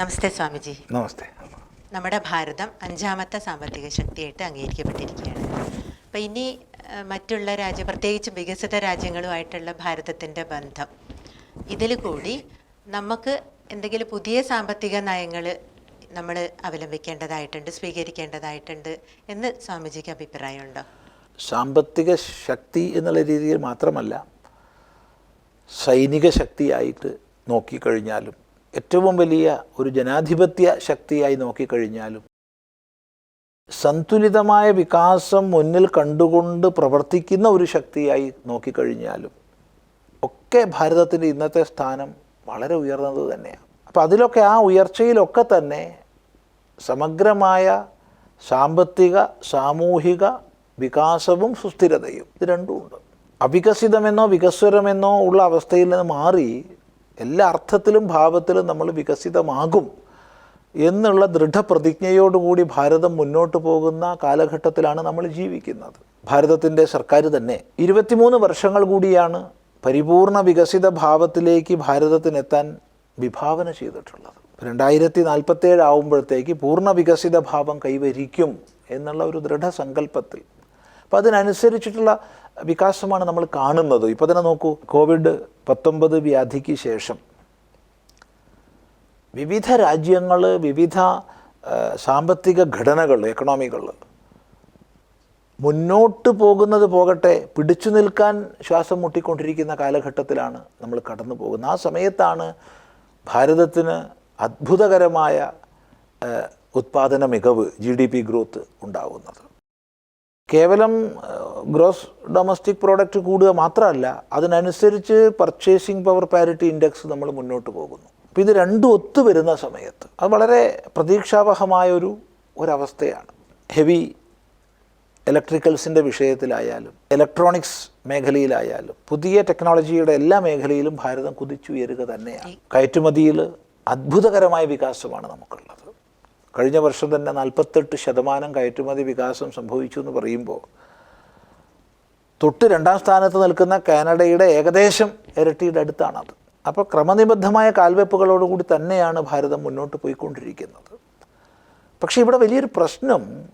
നമസ്തേ സ്വാമിജി. നമസ്തേ. നമ്മുടെ ഭാരതം അഞ്ചാമത്തെ സാമ്പത്തിക ശക്തിയായിട്ട് അംഗീകരിക്കപ്പെട്ടിരിക്കുകയാണ്. അപ്പം ഇനി മറ്റുള്ള രാജ്യ പ്രത്യേകിച്ച് വികസിത രാജ്യങ്ങളുമായിട്ടുള്ള ഭാരതത്തിന്റെ ബന്ധം. ഇതിൽ കൂടി നമുക്ക് എന്തെങ്കിലും പുതിയ സാമ്പത്തിക നയങ്ങൾ നമ്മൾ അവലംബിക്കേണ്ടതായിട്ടുണ്ട് സ്വീകരിക്കേണ്ടതായിട്ടുണ്ട് എന്ന് സ്വാമിജിക്ക് അഭിപ്രായമുണ്ടോ? സാമ്പത്തിക ശക്തി എന്നുള്ള രീതിയിൽ മാത്രമല്ല സൈനിക ശക്തിയായിട്ട് നോക്കിക്കഴിഞ്ഞാലും ഏറ്റവും വലിയ ഒരു ജനാധിപത്യ ശക്തിയായി നോക്കിക്കഴിഞ്ഞാലും സന്തുലിതമായ വികാസം മുന്നിൽ കണ്ടുകൊണ്ട് പ്രവർത്തിക്കുന്ന ഒരു ശക്തിയായി നോക്കിക്കഴിഞ്ഞാലും ഒക്കെ ഭാരതത്തിന്റെ ഇന്നത്തെ സ്ഥാനം വളരെ ഉയർന്നത് തന്നെയാണ്. അപ്പോൾ അതിലൊക്കെ ആ ഉയർച്ചയിലൊക്കെ തന്നെ സമഗ്രമായ സാമ്പത്തിക സാമൂഹിക വികാസവും സുസ്ഥിരതയും ഇത് രണ്ടുമുണ്ട് അവികസിതമെന്നോ വികസ്വരമെന്നോ ഉള്ള അവസ്ഥയിൽ നിന്ന് മാറി എല്ലാ അർത്ഥത്തിലും ഭാവത്തിലും നമ്മൾ വികസിതമാകും എന്നുള്ള ദൃഢപ്രതിജ്ഞയോടുകൂടി ഭാരതം മുന്നോട്ട് പോകുന്ന കാലഘട്ടത്തിലാണ് നമ്മൾ ജീവിക്കുന്നത്. ഭാരതത്തിന്റെ സർക്കാർ തന്നെ ഇരുപത്തിമൂന്ന് വർഷങ്ങൾ കൂടിയാണ് പരിപൂർണ വികസിത ഭാവത്തിലേക്ക് ഭാരതത്തിനെത്താൻ വിഭാവന ചെയ്തിട്ടുള്ളത്. രണ്ടായിരത്തി നാൽപ്പത്തേഴ് ആവുമ്പോഴത്തേക്ക് പൂർണ വികസിത ഭാവം കൈവരിക്കും എന്നുള്ള ഒരു ദൃഢസങ്കല്പത്തിൽ. അപ്പോൾ അതിനനുസരിച്ചിട്ടുള്ള വികാസമാണ് നമ്മൾ കാണുന്നത്. ഇപ്പോൾ തന്നെ നോക്കൂ കോവിഡ് പത്തൊമ്പത് വ്യാധിക്ക് ശേഷം വിവിധ രാജ്യങ്ങൾ വിവിധ സാമ്പത്തിക ഘടനകൾ എക്കണോമികൾ മുന്നോട്ട് പോകുന്നത് പോകട്ടെ പിടിച്ചു നിൽക്കാൻ ശ്വാസം മുട്ടിക്കൊണ്ടിരിക്കുന്ന കാലഘട്ടത്തിലാണ് നമ്മൾ കടന്നു പോകുന്നത്. ആ സമയത്താണ് ഭാരതത്തിന് അത്ഭുതകരമായ ഉത്പാദന മികവ് ജി ഡി പി ഗ്രോത്ത് ഉണ്ടാവുന്നത്. കേവലം ഗ്രോസ് ഡൊമസ്റ്റിക് പ്രോഡക്റ്റ് കൂടുക മാത്രമല്ല അതിനനുസരിച്ച് പർച്ചേസിംഗ് പവർ പാരിറ്റി ഇൻഡെക്സ് നമ്മൾ മുന്നോട്ട് പോകുന്നു. അപ്പോൾ ഇത് രണ്ടും ഒത്തു വരുന്ന സമയത്ത് അത് വളരെ പ്രതീക്ഷാവഹമായ ഒരു ഒരവസ്ഥയാണ്. ഹെവി ഇലക്ട്രിക്കൽസിന്റെ വിഷയത്തിലായാലും ഇലക്ട്രോണിക്സ് മേഖലയിലായാലും പുതിയ ടെക്നോളജിയുടെ എല്ലാ മേഖലയിലും ഭാരതം കുതിച്ചുയരുക തന്നെയാണ്. കയറ്റുമതിയിൽ അത്ഭുതകരമായ വികാസമാണ് നമുക്കുള്ളത്. കഴിഞ്ഞ വർഷം തന്നെ നാൽപ്പത്തെട്ട് ശതമാനം കയറ്റുമതി വികാസം സംഭവിച്ചു എന്ന് പറയുമ്പോൾ തൊട്ട് രണ്ടാം സ്ഥാനത്ത് നിൽക്കുന്ന കാനഡയുടെ ഏകദേശം ഇരട്ടിയുടെ അടുത്താണത്. അപ്പോൾ ക്രമനിബദ്ധമായ കാൽവെപ്പുകളോടുകൂടി തന്നെയാണ് ഭാരതം മുന്നോട്ട് പോയിക്കൊണ്ടിരിക്കുന്നത്. പക്ഷേ ഇവിടെ വലിയൊരു പ്രശ്നം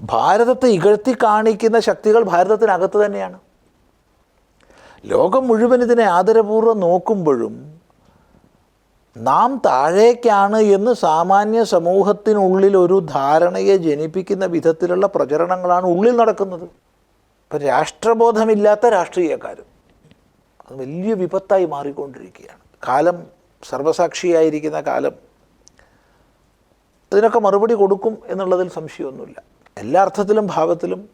ഭാരതത്തെ ഇകഴ്ത്തി കാണിക്കുന്ന ശക്തികൾ ഭാരതത്തിനകത്ത് തന്നെയാണ്. ലോകം മുഴുവൻ ഇതിനെ ആദരപൂർവം നോക്കുമ്പോഴും നാം താഴേക്കാണ് എന്ന് സാമാന്യ സമൂഹത്തിനുള്ളിൽ ഒരു ധാരണയെ ജനിപ്പിക്കുന്ന വിധത്തിലുള്ള പ്രചരണങ്ങളാണ് ഉള്ളിൽ നടക്കുന്നത്. ഇപ്പം രാഷ്ട്രബോധമില്ലാത്ത രാഷ്ട്രീയക്കാരും അത് വലിയ വിപത്തായി മാറിക്കൊണ്ടിരിക്കുകയാണ്. കാലം സർവസാക്ഷിയായിരിക്കുന്ന കാലം ഇതിനൊക്കെ മറുപടി കൊടുക്കും എന്നുള്ളതിൽ സംശയമൊന്നുമില്ല. എല്ലാ അർത്ഥത്തിലും ഭാവത്തിലും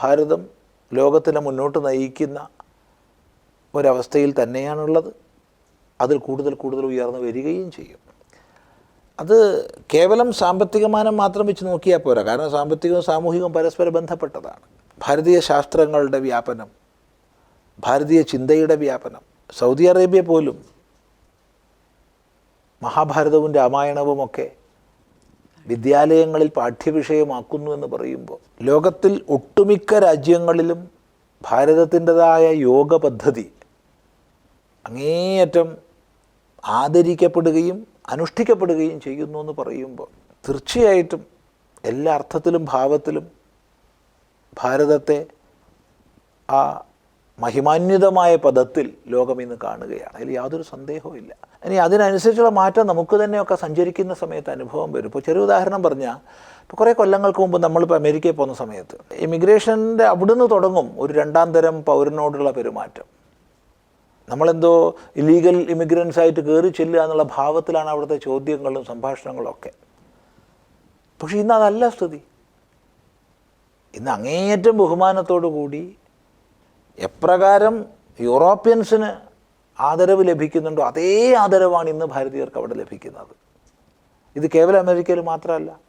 ഭാരതം ലോകത്തിനെ മുന്നോട്ട് നയിക്കുന്ന ഒരവസ്ഥയിൽ തന്നെയാണുള്ളത്. അതിൽ കൂടുതൽ കൂടുതൽ ഉയർന്നു വരികയും ചെയ്യും. അത് കേവലം സാമ്പത്തികമാനം മാത്രം വെച്ച് നോക്കിയാൽ പോരാ. കാരണം സാമ്പത്തികവും സാമൂഹികവും പരസ്പരം ബന്ധപ്പെട്ടതാണ്. ഭാരതീയ ശാസ്ത്രങ്ങളുടെ വ്യാപനം ഭാരതീയ ചിന്തയുടെ വ്യാപനം സൗദി അറേബ്യ പോലും മഹാഭാരതവും രാമായണവും ഒക്കെ വിദ്യാലയങ്ങളിൽ പാഠ്യവിഷയമാക്കുന്നു എന്ന് പറയുമ്പോൾ ലോകത്തിൽ ഒട്ടുമിക്ക രാജ്യങ്ങളിലും ഭാരതത്തിന്റെതായ യോഗ പദ്ധതി അങ്ങേയറ്റം ആദരിക്കപ്പെടുകയും അനുഷ്ഠിക്കപ്പെടുകയും ചെയ്യുന്നു എന്ന് പറയുമ്പോൾ തീർച്ചയായിട്ടും എല്ലാ അർത്ഥത്തിലും ഭാവത്തിലും ഭാരതത്തെ ആ മഹിമാന്വിതമായ പദത്തിൽ ലോകം ഇന്ന് കാണുകയാണ്. അതിൽ യാതൊരു സന്ദേഹവും ഇല്ല. ഇനി അതിനനുസരിച്ചുള്ള മാറ്റം നമുക്ക് തന്നെയൊക്കെ സഞ്ചരിക്കുന്ന സമയത്ത് അനുഭവം വരും. ഇപ്പോൾ ചെറിയ ഉദാഹരണം പറഞ്ഞാൽ ഇപ്പോൾ കുറേ കൊല്ലങ്ങൾക്ക് മുമ്പ് നമ്മളിപ്പോൾ അമേരിക്കയിൽ പോകുന്ന സമയത്ത് ഇമിഗ്രേഷന്റെ അവിടുന്ന് തുടങ്ങും ഒരു രണ്ടാം തരം പൗരനോടുള്ള പെരുമാറ്റം. നമ്മളെന്തോ ഇല്ലീഗൽ ഇമിഗ്രൻസ് ആയിട്ട് കയറി ചെല്ലുക എന്നുള്ള ഭാവത്തിലാണ് അവിടുത്തെ ചോദ്യങ്ങളും സംഭാഷണങ്ങളും ഒക്കെ. പക്ഷെ ഇന്ന് അതല്ല സ്ഥിതി. ഇന്ന് അങ്ങേയറ്റം ബഹുമാനത്തോടു കൂടി എപ്രകാരം യൂറോപ്യൻസിന് ആദരവ് ലഭിക്കുന്നുണ്ടോ അതേ ആദരവാണ് ഇന്ന് ഭാരതീയർക്ക് അവിടെ ലഭിക്കുന്നത്. ഇത് കേവലം അമേരിക്കയിൽ മാത്രമല്ല.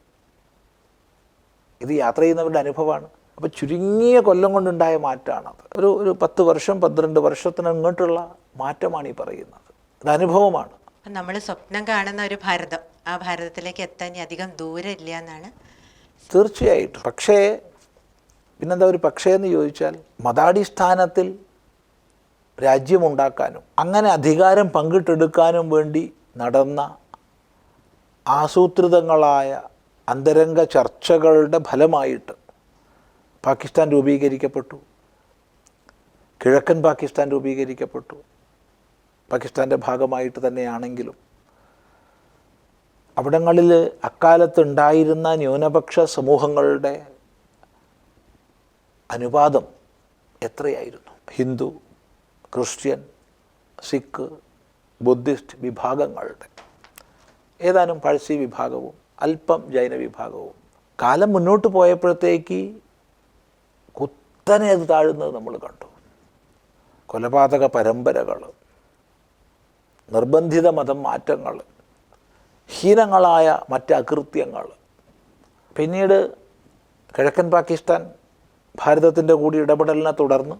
ഇത് യാത്ര ചെയ്യുന്നവരുടെ അനുഭവമാണ്. അപ്പോൾ ചുരുങ്ങിയ കൊല്ലം കൊണ്ടുണ്ടായ മാറ്റമാണത് ഒരു ഒരു പത്ത് വർഷം പന്ത്രണ്ട് വർഷത്തിന് അങ്ങോട്ടുള്ള മാറ്റമാണ് ഈ പറയുന്നത്. അത് അനുഭവമാണ്. നമ്മൾ സ്വപ്നം കാണുന്ന ഒരു ഭാരതം. ആ ഭാരതത്തിലേക്ക് എത്താൻ അധികം ദൂരം ഇല്ല എന്നാണ് തീർച്ചയായിട്ടും. പക്ഷേ പിന്നെന്താ ഒരു പക്ഷേ എന്ന് ചോദിച്ചാൽ മതാടിസ്ഥാനത്തിൽ രാജ്യമുണ്ടാക്കാനും അങ്ങനെ അധികാരം പങ്കിട്ടെടുക്കാനും വേണ്ടി നടന്ന ആസൂത്രിതങ്ങളായ അന്തരംഗ ചർച്ചകളുടെ ഫലമായിട്ട് പാകിസ്ഥാൻ രൂപീകരിക്കപ്പെട്ടു. കിഴക്കൻ പാകിസ്ഥാൻ രൂപീകരിക്കപ്പെട്ടു. പാകിസ്ഥാന്റെ ഭാഗമായിട്ട് തന്നെയാണെങ്കിലും. അവിടങ്ങളിൽ അക്കാലത്തുണ്ടായിരുന്ന ന്യൂനപക്ഷ സമൂഹങ്ങളുടെ അനുപാതം എത്രയായിരുന്നു? ഹിന്ദു ക്രിസ്ത്യൻ സിഖ് ബുദ്ധിസ്റ്റ് വിഭാഗങ്ങളുടെ. ഏതാനും പഴശ്ശി വിഭാഗവും അല്പം ജൈന വിഭാഗവും കാലം മുന്നോട്ട് പോയപ്പോഴത്തേക്ക് കുത്തനെ അത് താഴുന്നത് നമ്മൾ കണ്ടു. കൊലപാതക പരമ്പരകൾ നിർബന്ധിത മതം മാറ്റങ്ങൾ ഹീനങ്ങളായ മറ്റ് അകൃത്യങ്ങൾ. പിന്നീട് കിഴക്കൻ പാകിസ്ഥാൻ ഭാരതത്തിന്റെ കൂടി ഇടപെടലിനെ തുടർന്ന്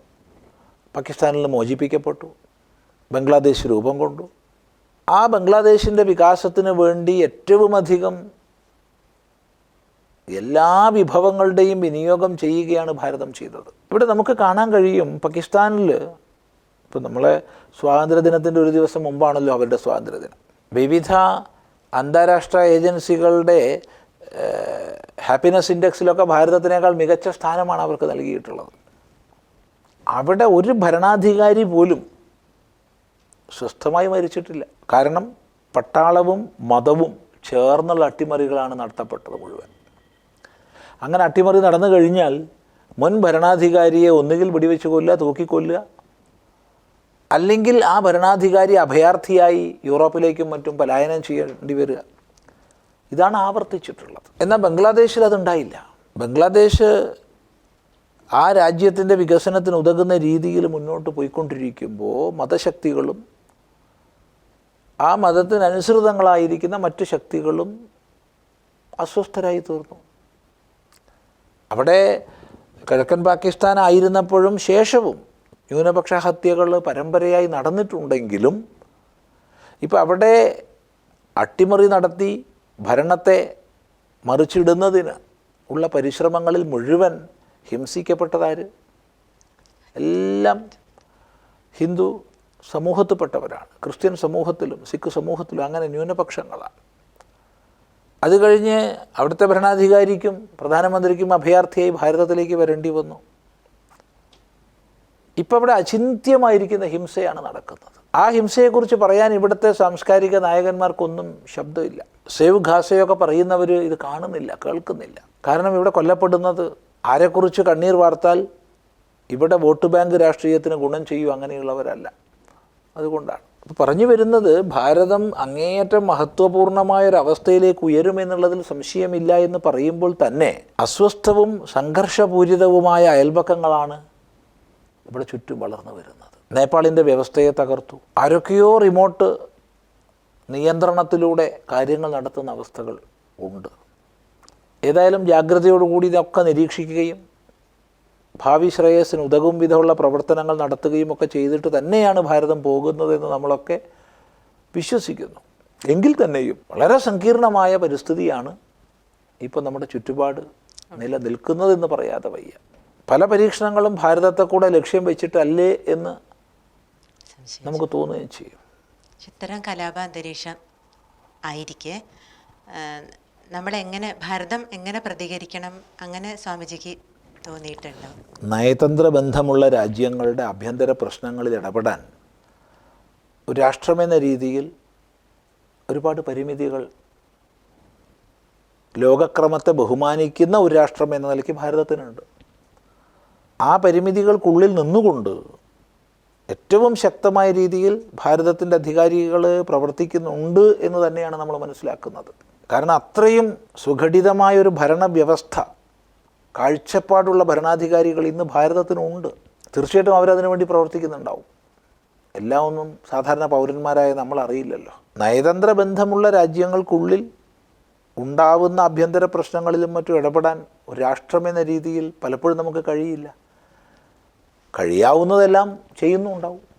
പാകിസ്ഥാനിൽ മോചിപ്പിക്കപ്പെട്ടു. ബംഗ്ലാദേശ് രൂപം കൊണ്ടു. ആ ബംഗ്ലാദേശിന്റെ വികാസത്തിന് വേണ്ടി ഏറ്റവും അധികം എല്ലാ വിഭവങ്ങളുടെയും വിനിയോഗം ചെയ്യുകയാണ് ഭാരതം ചെയ്തത്. ഇവിടെ നമുക്ക് കാണാൻ കഴിയും പാകിസ്ഥാനിൽ ഇപ്പം നമ്മളെ സ്വാതന്ത്ര്യദിനത്തിന്റെ ഒരു ദിവസം മുമ്പാണല്ലോ അവരുടെ സ്വാതന്ത്ര്യദിനം. വിവിധ അന്താരാഷ്ട്ര ഏജൻസികളുടെ ഹാപ്പിനെസ് ഇൻഡെക്സിലൊക്കെ ഭാരതത്തിനേക്കാൾ മികച്ച സ്ഥാനമാണ് അവർക്ക് നൽകിയിട്ടുള്ളത്. അവിടെ ഒരു ഭരണാധികാരി പോലും സ്വസ്ഥമായി മരിച്ചിട്ടില്ല. കാരണം പട്ടാളവും മതവും ചേർന്നുള്ള അട്ടിമറികളാണ് നടത്തപ്പെട്ടത് മുഴുവൻ. അങ്ങനെ അട്ടിമറി നടന്നു കഴിഞ്ഞാൽ മുൻ ഭരണാധികാരിയെ ഒന്നുകിൽ വെടിവെച്ച് കൊല്ലുക തൂക്കിക്കൊല്ലുക. അല്ലെങ്കിൽ ആ ഭരണാധികാരി അഭയാർത്ഥിയായി യൂറോപ്പിലേക്കും മറ്റും പലായനം ചെയ്യേണ്ടി വരിക. ഇതാണ് ആവർത്തിച്ചിട്ടുള്ളത്. എന്നാൽ ബംഗ്ലാദേശിൽ അതുണ്ടായില്ല. ബംഗ്ലാദേശ് ആ രാജ്യത്തിന്റെ വികസനത്തിന് ഉതകുന്ന രീതിയിൽ മുന്നോട്ട് പോയിക്കൊണ്ടിരിക്കുമ്പോൾ മതശക്തികളും ആ മതത്തിനനുസൃതങ്ങളായിരിക്കുന്ന മറ്റു ശക്തികളും അസ്വസ്ഥരായി തീർന്നു. അവിടെ കിഴക്കൻ പാകിസ്ഥാൻ ആയിരുന്നപ്പോഴും ശേഷവും ന്യൂനപക്ഷ ഹത്യകൾ പരമ്പരയായി നടന്നിട്ടുണ്ടെങ്കിലും ഇപ്പോൾ അവിടെ അട്ടിമറി നടത്തി ഭരണത്തെ മറിച്ചിടുന്നതിന് ഉള്ള പരിശ്രമങ്ങളിൽ മുഴുവൻ ഹിംസിക്കപ്പെട്ടതാര്? എല്ലാം ഹിന്ദു സമൂഹത്തിൽപ്പെട്ടവരാണ് ക്രിസ്ത്യൻ സമൂഹത്തിലും സിഖ് സമൂഹത്തിലും അങ്ങനെ ന്യൂനപക്ഷങ്ങളാണ്. അത് കഴിഞ്ഞ് അവിടുത്തെ ഭരണാധികാരിക്കും പ്രധാനമന്ത്രിക്കും അഭയാർത്ഥിയായി ഭാരതത്തിലേക്ക് വരേണ്ടി വന്നു. ഇപ്പം ഇവിടെ അചിന്ത്യമായിരിക്കുന്ന ഹിംസയാണ് നടക്കുന്നത്. ആ ഹിംസയെക്കുറിച്ച് പറയാൻ ഇവിടുത്തെ സാംസ്കാരിക നായകന്മാർക്കൊന്നും ശബ്ദമില്ല. സേവ് ഖാസയൊക്കെ പറയുന്നവർ ഇത് കാണുന്നില്ല കേൾക്കുന്നില്ല. കാരണം ഇവിടെ കൊല്ലപ്പെടുന്നത് ആരെക്കുറിച്ച് കണ്ണീർ വാർത്താൽ ഇവിടെ വോട്ട് ബാങ്ക് രാഷ്ട്രീയത്തിന് ഗുണം ചെയ്യും അങ്ങനെയുള്ളവരല്ല. അതുകൊണ്ടാണ്. പറഞ്ഞു വരുന്നത് ഭാരതം അങ്ങേയറ്റം മഹത്വപൂർണമായ ഒരു അവസ്ഥയിലേക്ക് ഉയരുമെന്നുള്ളതിൽ സംശയമില്ല എന്ന് പറയുമ്പോൾ തന്നെ അസ്വസ്ഥവും സംഘർഷപൂരിതവുമായ അയൽപക്കങ്ങളാണ് ഇവിടെ ചുറ്റും വളർന്നു വരുന്നത്. നേപ്പാളിന്റെ വ്യവസ്ഥയെ തകർത്തു. ആരൊക്കെയോ റിമോട്ട് നിയന്ത്രണത്തിലൂടെ കാര്യങ്ങൾ നടത്തുന്ന അവസ്ഥകൾ ഉണ്ട്. ഏതായാലും ജാഗ്രതയോടുകൂടി ഇതൊക്കെ നിരീക്ഷിക്കുകയും ഭാവി ശ്രേയസ്സിന് ഉതകും വിധമുള്ള പ്രവർത്തനങ്ങൾ നടത്തുകയും ഒക്കെ ചെയ്തിട്ട് തന്നെയാണ് ഭാരതം പോകുന്നതെന്ന് നമ്മളൊക്കെ വിശ്വസിക്കുന്നു. എങ്കിൽ തന്നെയും വളരെ സങ്കീർണമായ പരിസ്ഥിതിയാണ് ഇപ്പോൾ നമ്മുടെ ചുറ്റുപാട് നിലനിൽക്കുന്നതെന്ന് പറയാതെ വയ്യ. പല പരീക്ഷണങ്ങളും ഭാരതത്തെ കൂടെ ലക്ഷ്യം വെച്ചിട്ടല്ലേ എന്ന് നമുക്ക് തോന്നുകയും ചെയ്യും. ഇത്തരം കലാപാന്തരീക്ഷം ആയിരിക്കെ. നമ്മളെങ്ങനെ ഭാരതം എങ്ങനെ പ്രതികരിക്കണം? അങ്ങനെ സ്വാമിജിക്ക് തോന്നിയിട്ടുണ്ടോ. നയതന്ത്ര ബന്ധമുള്ള രാജ്യങ്ങളുടെ ആഭ്യന്തര പ്രശ്നങ്ങളിൽ ഇടപെടാൻ ഒരു രാഷ്ട്രമെന്ന രീതിയിൽ ഒരുപാട് പരിമിതികൾ ലോകക്രമത്തെ ബഹുമാനിക്കുന്ന ഒരു രാഷ്ട്രം എന്ന നിലയ്ക്ക് ഭാരതത്തിനുണ്ട്. ആ പരിമിതികൾക്കുള്ളിൽ നിന്നുകൊണ്ട് ഏറ്റവും ശക്തമായ രീതിയിൽ ഭാരതത്തിന്റെ അധികാരികൾ പ്രവർത്തിക്കുന്നുണ്ട് എന്ന് തന്നെയാണ് നമ്മൾ മനസ്സിലാക്കുന്നത്. കാരണം അത്രയും സുഘടിതമായ ഒരു ഭരണവ്യവസ്ഥ കാഴ്ചപ്പാടുള്ള ഭരണാധികാരികൾ ഇന്ന് ഭാരതത്തിനുണ്ട്. തീർച്ചയായിട്ടും അവരതിനു വേണ്ടി പ്രവർത്തിക്കുന്നുണ്ടാവും. എല്ലാം ഒന്നും സാധാരണ പൗരന്മാരായ നമ്മൾ അറിയില്ലല്ലോ. നയതന്ത്ര ബന്ധമുള്ള രാജ്യങ്ങൾക്കുള്ളിൽ ഉണ്ടാവുന്ന ആഭ്യന്തര പ്രശ്നങ്ങളിലും മറ്റും ഇടപെടാൻ ഒരു രാഷ്ട്രമെന്ന രീതിയിൽ പലപ്പോഴും നമുക്ക് കഴിയില്ല. കഴിയാവുന്നതെല്ലാം ചെയ്യുന്നുണ്ടാവും.